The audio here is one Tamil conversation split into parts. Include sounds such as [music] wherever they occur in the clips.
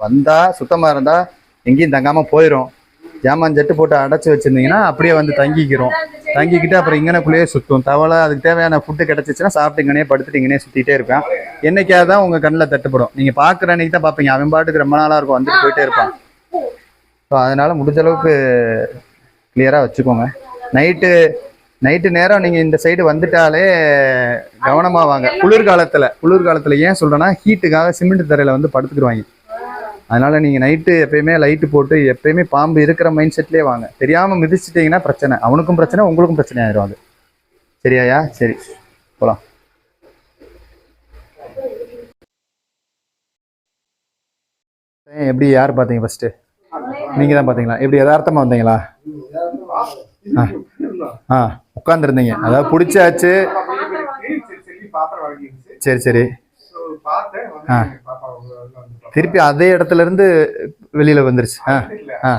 வந்தா சுத்தமா இருந்தா எங்கேயும் தங்காம போயிடும் ஜாமான் ஜெட்டு போட்டு அடைச்சி வச்சிருந்தீங்கன்னா அப்படியே வந்து தங்கிக்கிறோம். தங்கிக்கிட்டு அப்புறம் இங்கனக்குள்ளேயே சுத்தும். தவளை அதுக்கு தேவையான ஃபுட்டு கிடச்சிச்சின்னா சாப்பிட்டு இங்கனே படுத்துட்டு இங்கனே சுத்திட்டே இருப்பேன். என்னைக்காவது தான் உங்க கண்ணில் தட்டுப்படும். நீங்க பாக்குற அன்னைக்கு தான் பார்ப்பீங்க. அவன் பாட்டுக்கு ரொம்ப நாளா இருக்கும். வந்துட்டு போயிட்டே இருப்பான். ஸோ அதனால முடிஞ்ச அளவுக்கு கிளியரா வச்சுக்கோங்க. நைட்டு நைட்டு நேரம் நீங்க இந்த சைடு வந்துட்டாலே கவனமா வாங்க. குளிர்காலத்துல குளிர்காலத்துல ஏன் சொல்றேன்னா ஹீட்டுக்காக சிமெண்ட் தரையில வந்து படுத்துக்கிடுவாங்க. அதனால நீங்க நைட்டு எப்பயுமே லைட்டு போட்டு எப்பயுமே பாம்பு இருக்கிற மைண்ட் செட்லயே வாங்க. தெரியாம மிதிச்சிட்டீங்கன்னா பிரச்சனை. அவனுக்கும் பிரச்சனை உங்களுக்கும் பிரச்சனை ஆயிரும் அது. சரியாயா? சரி. போலாம். எப்படி யார் பார்த்தீங்க ஃபர்ஸ்ட் நீங்க தான் பார்த்தீங்களா? எப்படி யதார்த்தமா வந்தீங்களா? ஆ. ஆ உட்காந்துருந்தீங்க அதாவது பிடிச்சாச்சு. சரி சரி. ஆ. திருப்பி அதே இடத்துல இருந்து வெளியில வந்துருச்சு. ஆ ஆ.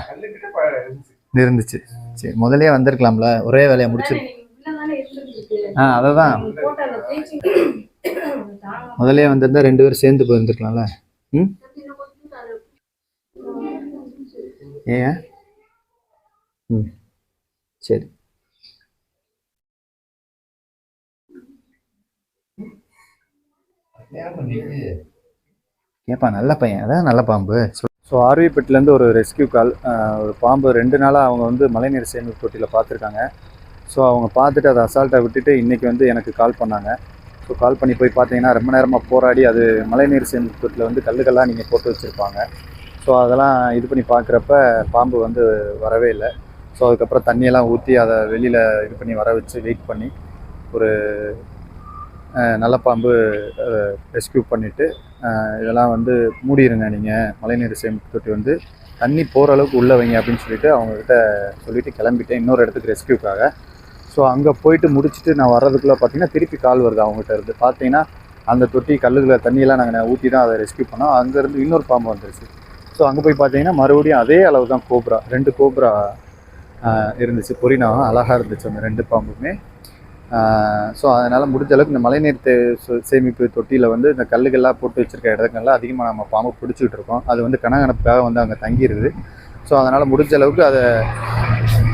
இருந்துச்சு. சரி முதலே வந்திருக்கலாம்ல. ஒரே வேலையை முடிச்சிரு ஆ அதை தான் முதல்லயே வந்திருந்தா ரெண்டு பேரும் சேர்ந்து போயிருந்துருக்கலாம்ல. ம்? ஏன்? ம். சரி. ஏப்பா நல்ல பையன். அதான் நல்ல பாம்பு. ஸோ ஆர்விப்பட்டிலேருந்து ஒரு ரெஸ்கியூ கால் ஒரு பாம்பு ரெண்டு நாளாக அவங்க வந்து மழைநீர் சேமிப்பு தொட்டியில் பார்த்துருக்காங்க. ஸோ அவங்க பார்த்துட்டு அதை அசால்ட்டாக விட்டுட்டு இன்றைக்கி வந்து எனக்கு கால் பண்ணாங்க. ஸோ கால் பண்ணி போய் பார்த்தீங்கன்னா ரொம்ப நேரமாக போராடி அது மழைநீர் சேமிப்பு தொட்டியில் வந்து கல்லுக்கெல்லாம் நீங்கள் போட்டு வச்சுருப்பாங்க. ஸோ அதெல்லாம் இது பண்ணி பார்க்குறப்ப பாம்பு வந்து வரவே இல்லை. ஸோ அதுக்கப்புறம் தண்ணியெல்லாம் ஊற்றி அதை வெளியில் இது பண்ணி வர வச்சு வெயிட் பண்ணி ஒரு நல்ல பாம்பு ரெஸ்கியூ பண்ணிவிட்டு இதெல்லாம் வந்து மூடிடுங்க நீங்கள் மழைநீர் சேமிப்பு தொட்டி வந்து தண்ணி போகிற அளவுக்கு உள்ளே வைங்க அப்படின்னு சொல்லிட்டு அவங்கக்கிட்ட சொல்லிட்டு கிளம்பிட்டேன். இன்னொரு இடத்துக்கு ரெஸ்கியூக்காக. ஸோ அங்கே போயிட்டு முடிச்சுட்டு நான் வர்றதுக்குள்ளே பார்த்தீங்கன்னா திருப்பி கால் வருது அவங்ககிட்ட இருந்து. பார்த்தீங்கன்னா அந்த தொட்டி கல்லுகளை தண்ணியெல்லாம் நாங்கள் ஊற்றி தான் அதை ரெஸ்கியூ பண்ணோம். அங்கேருந்து இன்னொரு பாம்பு வந்துருச்சு. ஸோ அங்கே போய் பார்த்தீங்கன்னா மறுபடியும் அதே அளவு தான் கோப்ரா. ரெண்டு கோப்ரா இருந்துச்சு. பொரினாவும் அழகாக இருந்துச்சு அந்த ரெண்டு பாம்புமே. ஸோ அதனால் முடிஞ்ச அளவுக்கு இந்த மழைநீர் தே சேமிப்பு தொட்டியில் வந்து இந்த கல்லுகள்லாம் போட்டு வச்சுருக்க இடங்கள்லாம் அதிகமாக நம்ம பாம்பு பிடிச்சிக்கிட்டு இருக்கோம். அது வந்து கனகனப்புக்காக வந்து அங்கே தங்கிடுது ஸோ அதனால் முடிஞ்ச அளவுக்கு அதை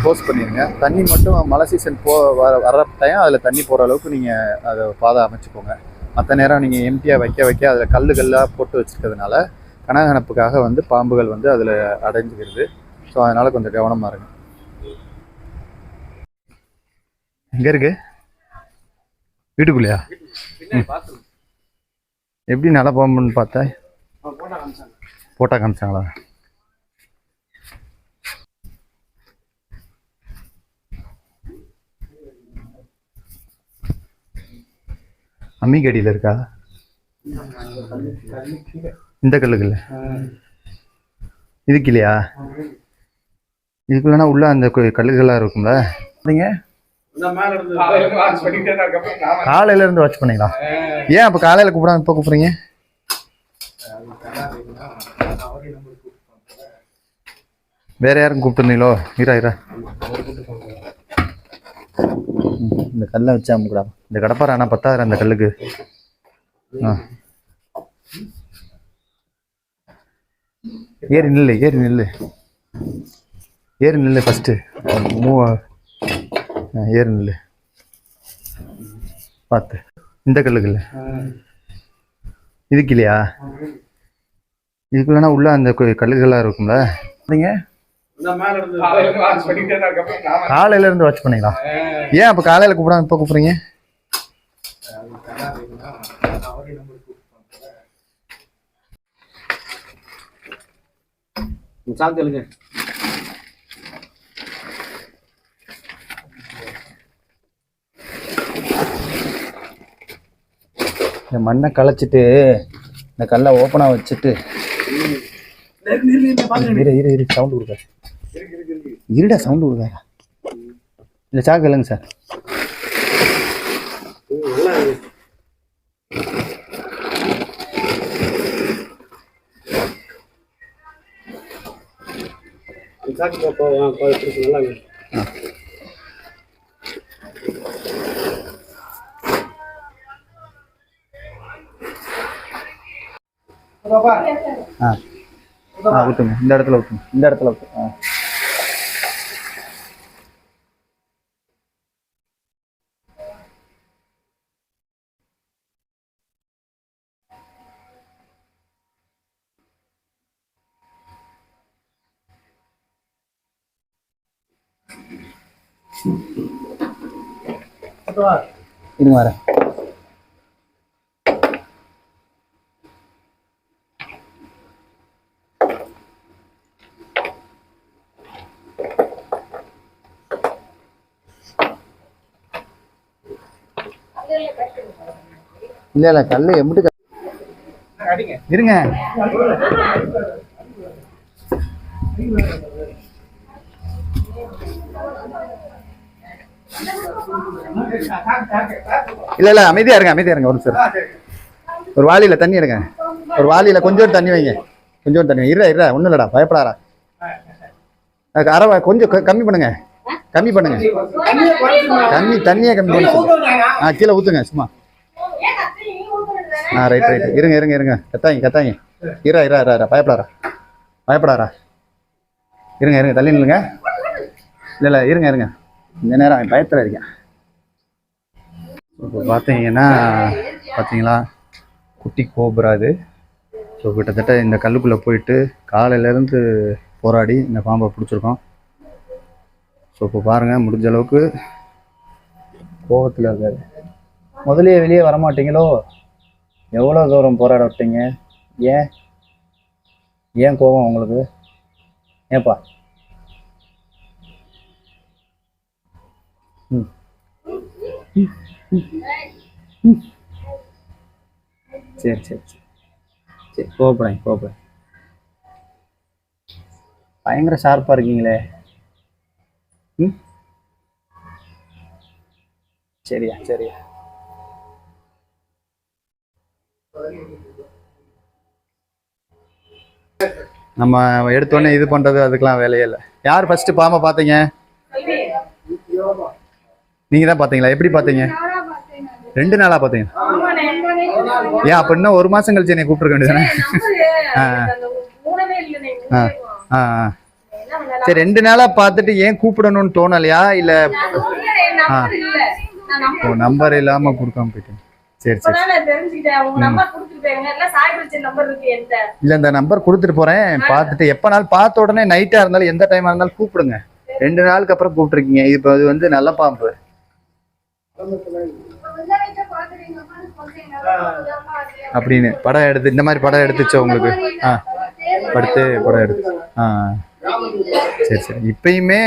க்ளோஸ் பண்ணிடுங்க தண்ணி மட்டும் மழை சீசன் போ வர வர டைம் அதில் தண்ணி போகிற அளவுக்கு நீங்கள் அதை பாதை அமைச்சுக்கோங்க. மற்ற நேரம் நீங்கள் எம்டியாக வைக்க வைக்க அதில் கல்லுகள்லாம் போட்டு வச்சுருக்கிறதுனால கனகனப்புக்காக வந்து பாம்புகள் வந்து அதில் அடைஞ்சிக்கிறது ஸோ அதனால் கொஞ்சம் கவனமாக இருங்க. எங்கே இருக்குது வீட்டுக்குள்ளேயா? எப்படி நல்ல பாம்புன்னு பார்த்தா? போட்டா காமிச்சாங்களா? அம்மிக்கடியில் இருக்கா? இந்த கல்லுக்குள்ள இதுக்கு இல்லையா இதுக்குள்ளனா உள்ள அந்த கு- கல்லுகள்லாம் இருக்கும்ல? நீங்க? காலையில இருந்து வாட்ச் பண்ணீங்களா? ஏன் அப்ப காலையில கூப்பிடாம இப்ப கூப்பிடுறீங்க? வேற யாரும் கூப்பிட்டுருந்தீங்களோ? இரா இரா. ம், இந்த கல்லை வச்சு அமுக்குடா. இந்த கடப்பார ஆனா பத்தாயிரம் அந்த கல்லுக்கு. ஆ. ஏறி நில்லு ஏறி நில்லு. ஏறி நில்லு ஃபஸ்ட்டு மூவ் ஏறி நில்லு. பார்த்து இந்த கல்லுக்குல்ல இதுக்கு இல்லையா இதுக்குள்ளனா உள்ள அந்த கல்லுகள்லாம் இருக்கும்ல? நீங்க? காலையில இருந்து வாட்ச் பண்ணீங்களா? ஏன் அப்ப காலையில கூப்பிடாம இப்ப கூப்பிடுறீங்க? சாப்பிட்டு இந்த மண்ணை களைச்சிட்டு இந்த கல்லை ஓப்பனாக வச்சுட்டு இரு இரு இரு சவுண்ட் கொடுக்க இருடா சவுண்ட் கொடுக்க இல்லை சாக்கு இல்லைங்க சார். சாக்கு நல்லா ஆ ஆ ஊற்றுங்க இந்த இடத்துல ஊற்றுங்க இந்த இடத்துல ஊற்று ஆ இருங்க வரேன் இல்ல இல்ல கல்லு எம்பிட்டு இருங்க. இல்ல இல்ல அமைதியா இருங்க அமைதியா இருங்க ஒரு நிமிஷம். ஒரு வாளியில தண்ணி எடுங்க. ஒரு வாளியில கொஞ்சோண்டு தண்ணி வைங்க. கொஞ்சோண்டு தண்ணி இரு இரு ஒண்ணும் இல்லடா பயப்படாரா அரை கொஞ்சம் கம்மி பண்ணுங்க. கம்மி பண்ணுங்க. தண்ணி தண்ணியை கம்மி பண்ணுங்க ஆ கீழே ஊற்றுங்க சும்மா. ஆ ரைட் ரைட் இருங்க இருங்க இருங்க. கத்தாங்க கத்தாங்க இரா இரா இரா இரா பயப்படாரா பயப்படாரா இருங்க இருங்க. தள்ளி நில்லுங்க. இல்லை இல்லை இருங்க இருங்க. இந்த நேரம் பயத்தில் இருக்கேன். இப்போ பார்த்தீங்கன்னா பார்த்தீங்களா? குட்டி கோபுரா இது ஸோ கிட்டத்தட்ட இந்த கல்லுக்குள்ளே போயிட்டு காலையிலேருந்து போராடி இந்த பாம்பை பிடிச்சிருக்கோம். ஸோ இப்போ பாருங்கள் முடிஞ்ச அளவுக்கு கோபத்தில் இருக்காது முதல்லயே வெளியே வரமாட்டீங்களோ? எவ்வளோ தூரம் போராட விட்டீங்க ஏன்? ஏன் கோபம் உங்களுக்கு? ஏப்பா ம். சரி சரி சரி. சரி கோபப்படாங்க கோபப்படாங்க பயங்கர ஷார்ப்பாக இருக்கீங்களே. ம்? சரியா சரியா. நம்ம எடுத்தோடனே இது பண்றது அதுக்கெல்லாம் வேலையே இல்லை. யார் ஃபர்ஸ்ட் பாம்பை பார்த்தீங்க? நீங்க தான் பார்த்தீங்களா? எப்படி பார்த்தீங்க? ரெண்டு நாளா பார்த்தீங்க. ஏன் அப்ப இன்னும் ஒரு மாசம் கழிச்சு என்னை கூப்பிட்டுருக்க வேண்டியதானே ஆ ஆ. சரி ரெண்டு நாளா பார்த்துட்டு ஏன் கூப்பிடணும்னு தோணலையா? இல்ல ஓ நம்பர் இல்லாம கொடுக்காம போயிட்டேன். சரி சரி. இல்ல இந்த நம்பர் கொடுத்துட்டு போறேன். பார்த்துட்டு எப்பனாலும் பார்த்த உடனே நைட்டா இருந்தாலும் எந்த டைமா இருந்தாலும் கூப்பிடுங்க. ரெண்டு நாளுக்கு அப்புறம் கூப்பிட்டுருக்கீங்க. இப்போ அது வந்து நல்ல பாம்பு. அப்படின்னு படம் எடுத்து இந்த மாதிரி படம் எடுத்துச்சோ உங்களுக்கு? ஆ. படுத்து படம் எடுத்து ஆ. சரி சரி. இப்பயுமே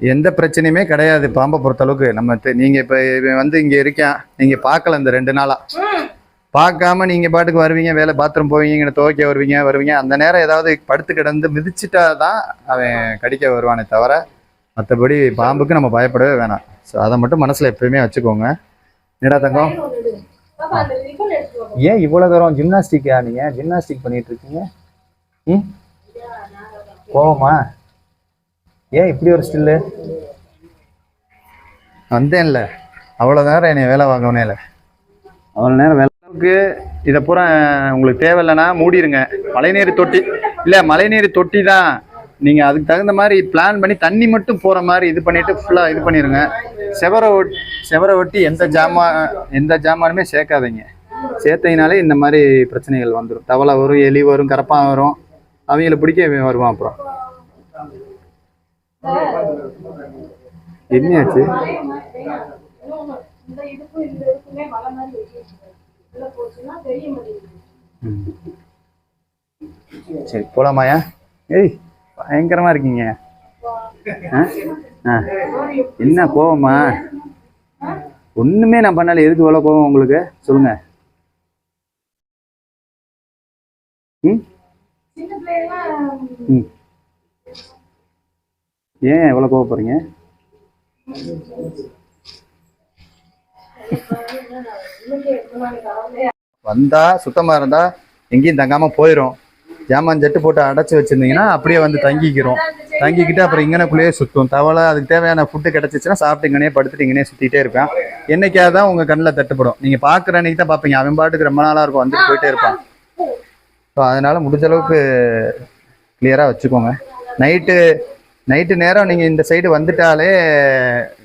எந்த பிரச்சனையுமே கிடையாது பாம்பை பொறுத்த அளவுக்கு நம்ம தெ- நீங்க இப்ப இவன் வந்து இங்க இருக்கான். நீங்க பார்க்கல இந்த ரெண்டு நாளா? பார்க்காம நீங்க பாட்டுக்கு வருவீங்க வேலை பாத்ரூம் போவீங்க துவைக்க வருவீங்க வருவீங்க. அந்த நேரம் ஏதாவது படுத்து கிடந்து மிதிச்சிட்டா தான் அவன் கடிக்க வருவானே தவிர மற்றபடி பாம்புக்கு நம்ம பயப்படவே வேணாம். ஸோ அதை மட்டும் மனசுல எப்பயுமே வச்சுக்கோங்க. என்னடா தங்கம்? ஏன் இவ்வளோ தூரம் ஜிம்னாஸ்டிக்கா நீங்க? ஜிம்னாஸ்டிக் பண்ணிட்டு இருக்கீங்க. ம்? போவோமா ஏன் இப்படி ஒரு ஸ்டில்லு வந்தேன்ல. அவ்வளோ நேரம் என்னை வேலை வாங்கவுனே இல்லை. அவ்வளோ நேரம் வேலைக்கு இதை பூரா உங்களுக்கு தேவையில்லைன்னா மூடிடுங்க மழைநீர் தொட்டி இல்லை மழைநீர் தொட்டி தான். நீங்கள் அதுக்கு தகுந்த மாதிரி பிளான் பண்ணி தண்ணி மட்டும் போகிற மாதிரி இது பண்ணிட்டு ஃபுல்லாக இது பண்ணிடுங்க செவரை ஒட் செவரை ஒட்டி எந்த ஜாமான் எந்த ஜாமானுமே சேர்க்காதீங்க. சேர்த்தீங்கனாலே இந்த மாதிரி பிரச்சனைகள் வந்துடும் தவளை வரும் எலி வரும் கரப்பான் வரும். அவங்கள பிடிக்க இவன் வருவான் அப்புறம். என்னையாச்சு? சரி போலாமாயா ஏய் பயங்கரமா இருக்கீங்க. ஆ? ஆ. என்ன கோவமா? ஒண்ணுமே நான் பண்ணல. எதுக்கு இவ்வளவு கோவம் உங்களுக்கு? சொல்லுங்க. ம். ஏன் எவ்வளோ கோவப்படுறீங்க? வந்தா சுத்தமா இருந்தா எங்கேயும் தங்காம போயிடும் ஜாமான் ஜட்டு போட்டு அடைச்சு வச்சிருந்தீங்கன்னா அப்படியே வந்து தங்கிக்கிறோம். தங்கிக்கிட்டு அப்புறம் இங்கனக்குள்ளேயே சுத்தும். தவளை அதுக்கு தேவையான ஃபுட்டு கிடைச்சிச்சுன்னா சாப்பிட்டு இங்கனே படுத்துட்டு இங்கனே சுத்திட்டே இருப்பேன். என்னைக்காக தான் உங்க கண்ணில் தட்டுப்படும். நீங்க பாக்குற அன்னைக்கு தான் பார்ப்பீங்க அவன் பாட்டுக்கு ரொம்ப நாளா இருக்கும் வந்துட்டு போயிட்டே இருப்பான். ஸோ அதனால முடிஞ்ச அளவுக்கு கிளியராக வச்சுக்கோங்க. நைட்டு நைட்டு நேரம் நீங்கள் இந்த சைடு வந்துட்டாலே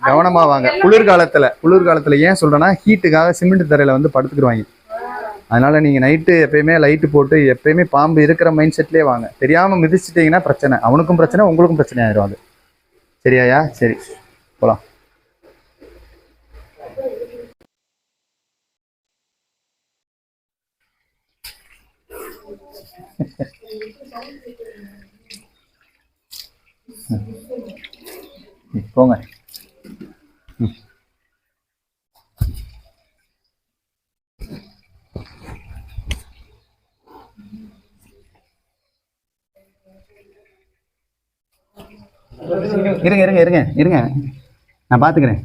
கவனமாக வாங்க. குளிர்காலத்தில் குளிர்காலத்தில் ஏன் சொல்கிறேன்னா ஹீட்டுக்காக சிமெண்ட் தரையில் வந்து படுத்துக்கிடுவாங்க அதனால் நீங்கள் நைட்டு எப்பயுமே லைட்டு போட்டு எப்பயுமே பாம்பு இருக்கிற மைண்ட் செட்லேயே வாங்க. தெரியாமல் மிதிச்சிட்டிங்கன்னா பிரச்சனை. அவனுக்கும் பிரச்சனை உங்களுக்கும் பிரச்சனை ஆயிரும் அது. சரியாயா? சரி. போகலாம் ம், [laughs] போங்க. ம். இருங்க இருங்க இருங்க இருங்க. நான் பார்த்துக்கிறேன்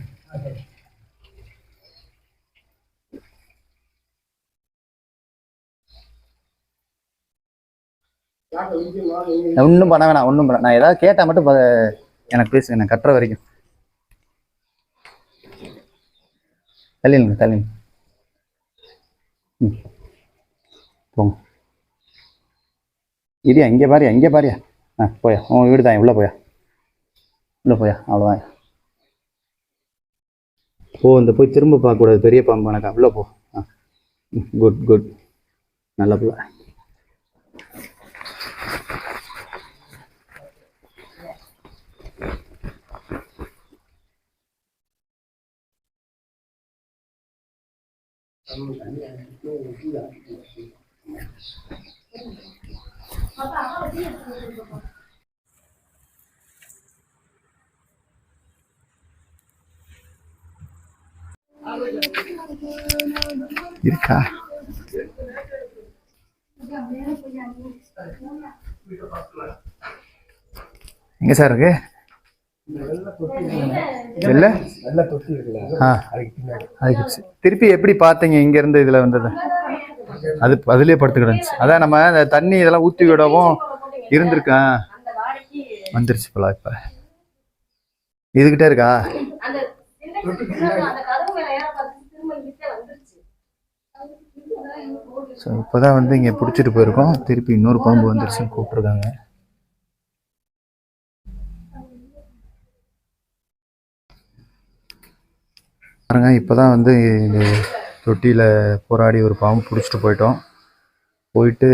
ஒன்றும் பண்ண வேணாம் ஒன்றும் பண்ண நான் ஏதாவது கேட்டால் மட்டும் எனக்கு பேசுங்க நான் கட்டுற வரைக்கும். தள்ளிடுங்க தள்ளிடுங்க. ம். போங்க. இடியா இங்கே பாரியா இங்கே பாரியா? ஆ போயா. உன் வீடு தான் உள்ளே போயா? உள்ளே போயா அவ்வளோதான் போ இந்த போய் திரும்ப பார்க்கக்கூடாது. பெரிய பாம்பு கணக்கா உள்ளே போ. ஆ. குட் குட் நல்ல பிள்ளை. இருக்கா? எங்க சார் இருக்கு? இல்ல? ஆ. அதுக்கு திருப்பி எப்படி பார்த்தீங்க இங்க இருந்து இதுல வந்தது? அது அதுலயே படுத்து கிடந்துச்சு அதான் நம்ம அந்த தண்ணி இதெல்லாம் ஊத்தி விடவும் இருந்திருக்கேன் வந்துருச்சு போல இப்ப. இதுகிட்டே இருக்கா? ஸோ இப்போதான் வந்து இங்கே பிடிச்சிட்டு போயிருக்கோம். திருப்பி இன்னொரு பாம்பு வந்துருச்சுன்னு கூப்பிட்ருக்காங்க பாருங்க இப்போதான் வந்து இந்த தொட்டியில் போராடி ஒரு பாம்பு பிடிச்சிட்டு போயிட்டோம். போயிட்டு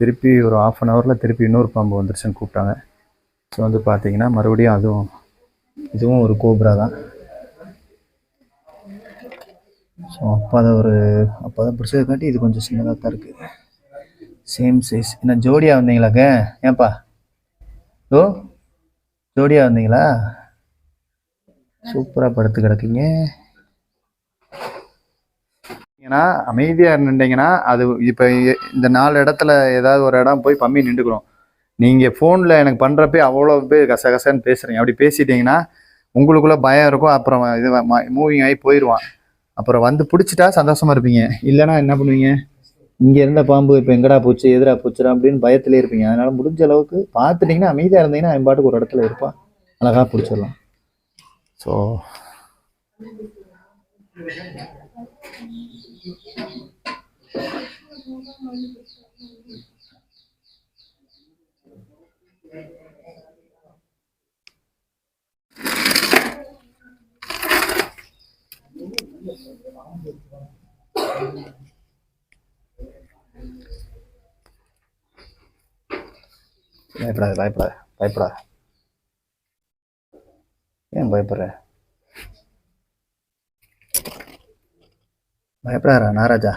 திருப்பி ஒரு ஆஃப் அன் ஹவரில் திருப்பி இன்னொரு பாம்பு வந்துருச்சுன்னு கூப்பிட்டாங்க. ஸோ வந்து பார்த்தீங்கன்னா மறுபடியும் அதுவும் இதுவும் ஒரு கோப்ரா தான். ஸோ அப்போ அதை ஒரு அப்போ தான் பிடிச்சதை காட்டி இது கொஞ்சம் சின்னதாக தான் இருக்குது சேம் சைஸ் என்ன ஜோடியாக வந்தீங்களாக்க ஏன்ப்பா ஓ ஜோடியாக வந்தீங்களா? சூப்பராக படுத்து கிடக்கீங்க. ஏன்னா அமைதியாக இருந்துட்டீங்கன்னா அது இப்போ இந்த நாலு இடத்துல ஏதாவது ஒரு இடம் போய் பம்மி நின்றுக்கிறோம். நீங்கள் ஃபோனில் எனக்கு பண்ணுறப்பே அவ்வளோ பேர் கச கசன்னு பேசுகிறீங்க அப்படி பேசிட்டீங்கன்னா உங்களுக்குள்ளே பயம் இருக்கும். அப்புறம் இது மூவிங் ஆகி போயிடுவான் அப்புறம் வந்து பிடிச்சிட்டா சந்தோஷமாக இருப்பீங்க. இல்லைன்னா என்ன பண்ணுவீங்க? இங்கே இருந்த பாம்பு இப்போ எங்கடா போச்சு எதிரா போச்சுடா அப்படின்னு பயத்திலே இருப்பீங்க. அதனால் முடிஞ்ச அளவுக்கு பார்த்துட்டிங்கன்னா அமைதியாக இருந்தீங்கன்னா என் பாட்டுக்கு ஒரு இடத்துல இருப்பான் அழகாக பிடிச்சிடலாம். ஸோ பயப்படாத பயப்படாத பயப்படாத ஏன் பயப்படுற? பயப்படாரா நாராஜா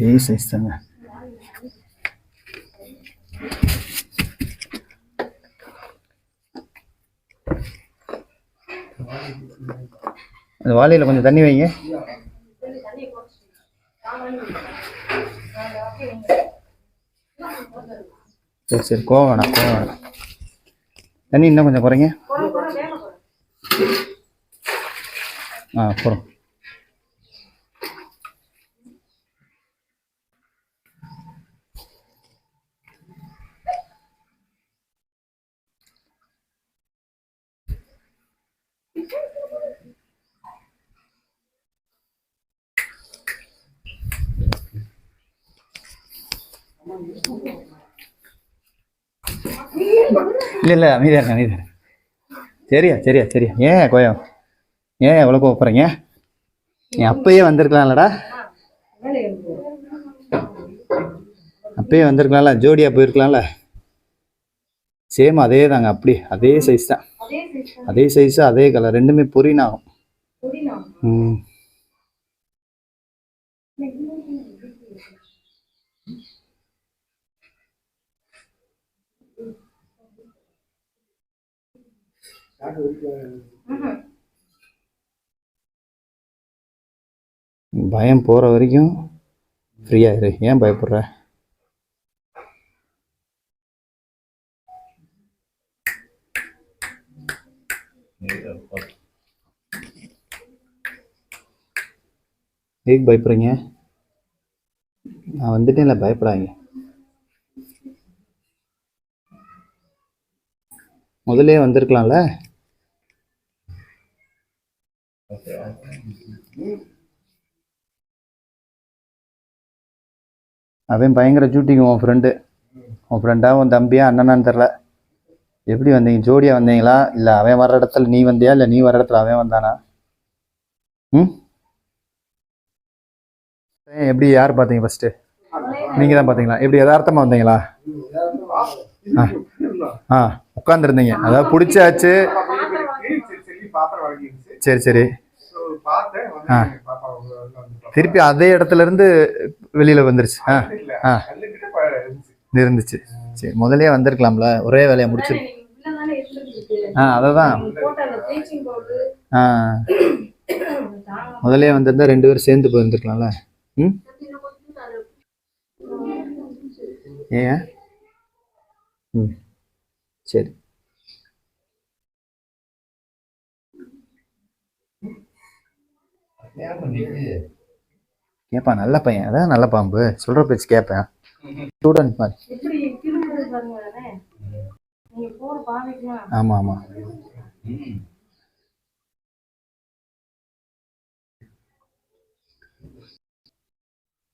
அதே சைஸ் தாங்க அந்த வாளியில் கொஞ்சம் தண்ணி வைங்க. சரி சரி கோவம் வேணாம் கோவம் வேணாம். தண்ணி இன்னும் கொஞ்சம் குறைங்க. ஆ போகிறோம் இல்லை இல்லை அமைதியாக இருங்க அமைதியாக. சரியா சரியா சரியா. ஏன் கோயம்? ஏன் எவ்வளோ கோவப்படுறீங்க? நீ அப்பயே வந்திருக்கலாம்லடா. அப்பயே வந்திருக்கலாம்ல ஜோடியாக போயிருக்கலாம்ல. சேம் அதே தாங்க அப்படி அதே சைஸ் தான். அதே சைஸ் அதே கலர் ரெண்டுமே பொரினாகும். ம். பயம் போகிற வரைக்கும் ஃப்ரீயாக இரு. ஏன் பயப்படுற? எதுக்கு பயப்படுறீங்க? நான் வந்துட்டேன்ல பயப்படாதீங்க. முதலே வந்திருக்கலாம்ல? அவன் பயங்கர ஜூட்டிங்க உன் ஃப்ரெண்டு உன் ஃப்ரெண்டா உன் தம்பியா அண்ணனான்னு தெரில எப்படி வந்தீங்க? ஜோடியாக வந்தீங்களா? இல்லை அவன் வர இடத்துல நீ வந்தியா? இல்லை நீ வர இடத்துல அவன் வந்தானா? ம்? எப்படி யார் பார்த்தீங்க ஃபஸ்ட்டு நீங்கள் தான் பார்த்தீங்களா? எப்படி யதார்த்தமாக வந்தீங்களா? ஆ. ஆ உட்காந்துருந்தீங்க அதாவது பிடிச்சாச்சு. சரி சரி. ஆ. வந்து பாப்பா உள்ள வந்து திருப்பி அதே இடத்துல இருந்து வெளியில் வந்துருச்சு. ஆ. இல்ல. ஆ. இருந்துச்சு. சரி முதல்லயே வந்திருக்கலாம்ல. ஒரே வேலையை முடிச்சு ஆ அதை தான் போட்ட அந்த ப்ளீச்சிங் பவுடர் ஆ. முதல்லயே வந்திருந்தா ரெண்டு பேரும் சேர்ந்து போயிருந்துருக்கலாம்ல. ம்? ஏன்? ம். சரி. கேட்பான் நல்ல பையன். அதான் நல்ல பாம்பு. சொல்கிற பேச்சு கேட்பேன் ஸ்டூடெண்ட் மாதிரி. ஆமாம் ஆமாம்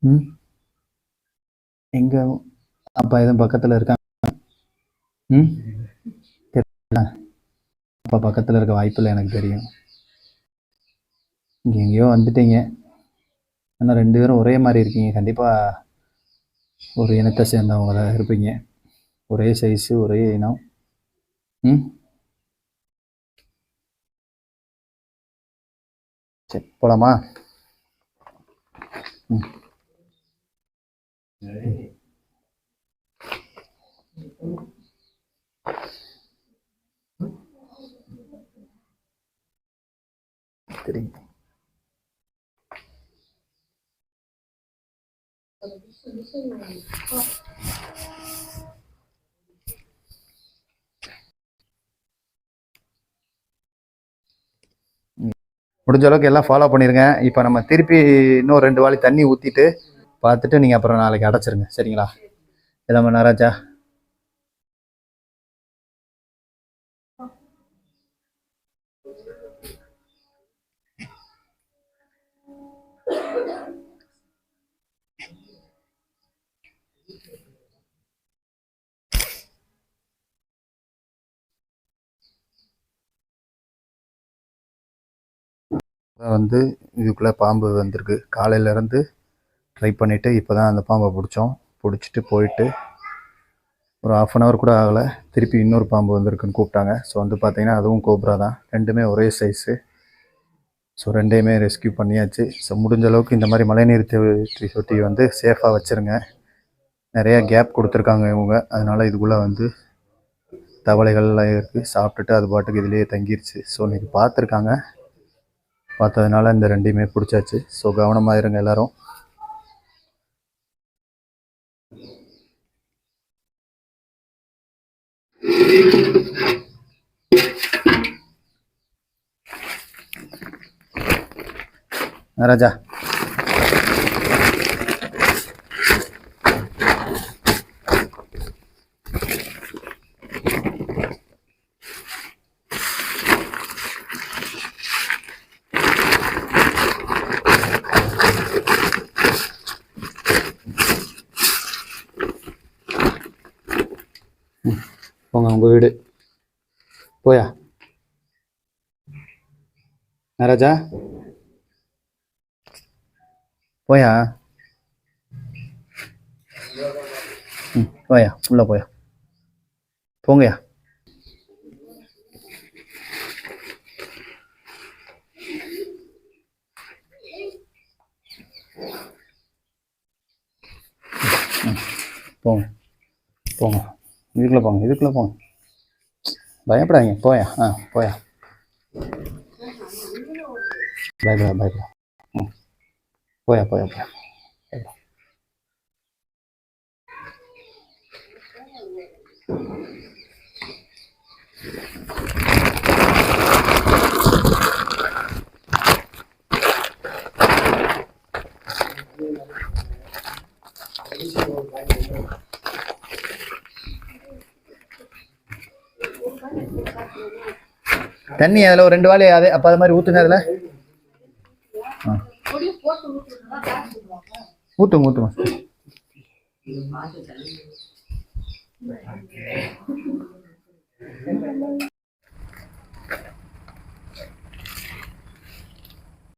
ம். எங்க அப்பா எதுவும் பக்கத்தில் இருக்காங்க? ம்? தெரியல. அப்பா பக்கத்தில் இருக்க வாய்ப்பில்லை எனக்கு தெரியும். இங்கே எங்கேயோ வந்துட்டீங்க. ஆனால் ரெண்டு பேரும் ஒரே மாதிரி இருக்கீங்க. கண்டிப்பாக ஒரு இனத்தை சேர்ந்தவங்க தான் இருப்பீங்க. ஒரே சைஸு ஒரே இனம். ம்? சரி போலாமா? ம். முடிஞ்ச அளவுக்கு எல்லாம் ஃபாலோ பண்ணிடுங்க இப்போ நம்ம திருப்பி இன்னும் ரெண்டு வாளி தண்ணி ஊற்றிட்டு பார்த்துட்டு நீங்கள் அப்புறம் நாளைக்கு அடைச்சிருங்க. சரிங்களா? இதாம நாராஜா வந்து இதுக்குள்ளே பாம்பு வந்திருக்கு. காலையிலேருந்து ட்ரை பண்ணிவிட்டு இப்போ தான் அந்த பாம்பை பிடிச்சோம். பிடிச்சிட்டு போயிட்டு ஒரு ஆஃப் அன் ஹவர் கூட ஆகலை. திருப்பி இன்னொரு பாம்பு வந்திருக்குன்னு கூப்பிட்டாங்க. ஸோ வந்து பார்த்திங்கன்னா அதுவும் கோப்ரா தான். ரெண்டுமே ஒரே சைஸு ஸோ ரெண்டையுமே ரெஸ்க்யூ பண்ணியாச்சு. ஸோ முடிஞ்ச அளவுக்கு இந்த மாதிரி மழைநீர் தொட்டி தொட்டி வந்து சேஃபாக வச்சுருங்க. நிறையா கேப் கொடுத்துருக்காங்க இவங்க. அதனால் இதுக்குள்ளே வந்து தவளைகள்லாம் இருக்குது சாப்பிட்டுட்டு அது பாட்டுக்கு இதுலேயே தங்கிருச்சு. ஸோ இன்றைக்கி பார்த்துருக்காங்க. பார்த்ததுனால இந்த ரெண்டையுமே பிடிச்சாச்சு. ஸோ கவனமாக இருங்க எல்லாரும். ராஜா. போங்க உங்கள் வீடு போயா ராஜா போயா ம் போயா உள்ள போயா போங்கயா ம், போங்க போங்க இதுக்குள்ளே போங்க இதுக்குள்ளே போங்க. பயப்படாதீங்க போயா ஆ போயா. பயப்படா பயப்படா ம். போயா போயா போயா. பயப்படா. தண்ணி அதில் ஒரு ரெண்டு வாளி அது அப்போ அது மாதிரி ஊற்றுங்க அதில். ஊற்றுங்க ஊற்றுங்க